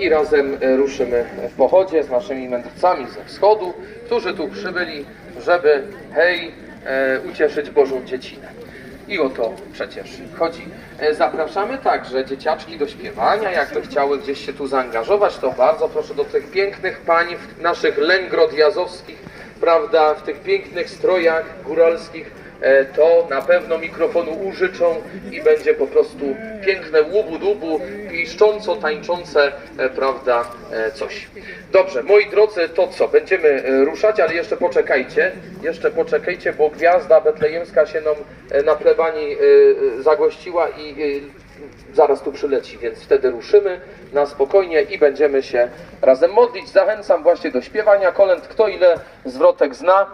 i razem e, ruszymy w pochodzie z naszymi mędrcami ze wschodu, którzy tu przybyli, żeby hej, e, ucieszyć Bożą dziecinę. I o to przecież chodzi. E, Zapraszamy także dzieciaczki do śpiewania. Jakby chciały gdzieś się tu zaangażować, to bardzo proszę do tych pięknych pań, naszych lęgrod jazowskich, prawda, w tych pięknych strojach góralskich. E, To na pewno mikrofonu użyczą i będzie po prostu piękne łubu-dubu, piszcząco, tańczące, e, prawda, e, coś. Dobrze, moi drodzy, to co? Będziemy ruszać, ale jeszcze poczekajcie, jeszcze poczekajcie, bo gwiazda betlejemska się nam na plebanii zagościła i zaraz tu przyleci, więc wtedy ruszymy na spokojnie i będziemy się razem modlić. Zachęcam właśnie do śpiewania kolęd, kto ile zwrotek zna.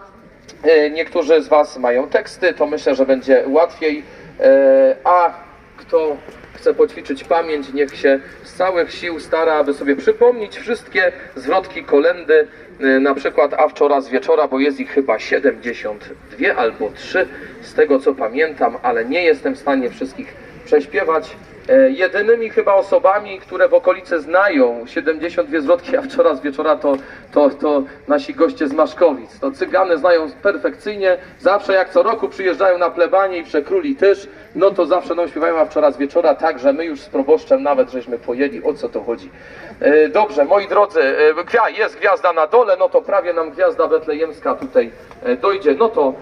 E, Niektórzy z Was mają teksty, to myślę, że będzie łatwiej. E, A kto chce poćwiczyć pamięć, niech się z całych sił stara, aby sobie przypomnieć wszystkie zwrotki kolendy, e, na przykład a wczoraj z wieczora, bo jest ich chyba 72 albo 3, z tego co pamiętam, ale nie jestem w stanie wszystkich prześpiewać. E, Jedynymi chyba osobami, które w okolicy znają 72 zwrotki, a wczoraj wieczora to, to, to nasi goście z Maszkowic. To cygany znają perfekcyjnie. Zawsze jak co roku przyjeżdżają na plebanie i przekróli też, no to zawsze nam śpiewają, a wczoraj wieczora tak, że my już z proboszczem nawet żeśmy pojęli o co to chodzi. E, Dobrze, moi drodzy, e, jest gwiazda na dole, no to prawie nam gwiazda betlejemska tutaj dojdzie. No to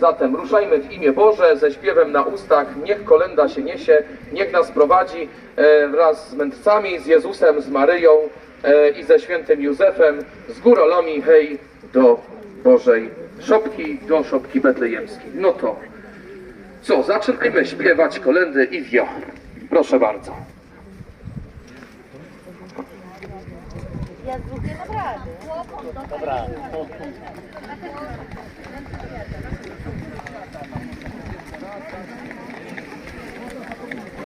zatem ruszajmy w imię Boże ze śpiewem na ustach. Niech kolenda się niesie, niech nas prowadzi e, wraz z mędrcami, z Jezusem, z Maryją e, i ze świętym Józefem, z górolami, hej, do Bożej szopki, do szopki betlejemskiej. No to co, zaczynajmy śpiewać kolendy i wio. Proszę bardzo. Ja z drugiej mam. Dobra.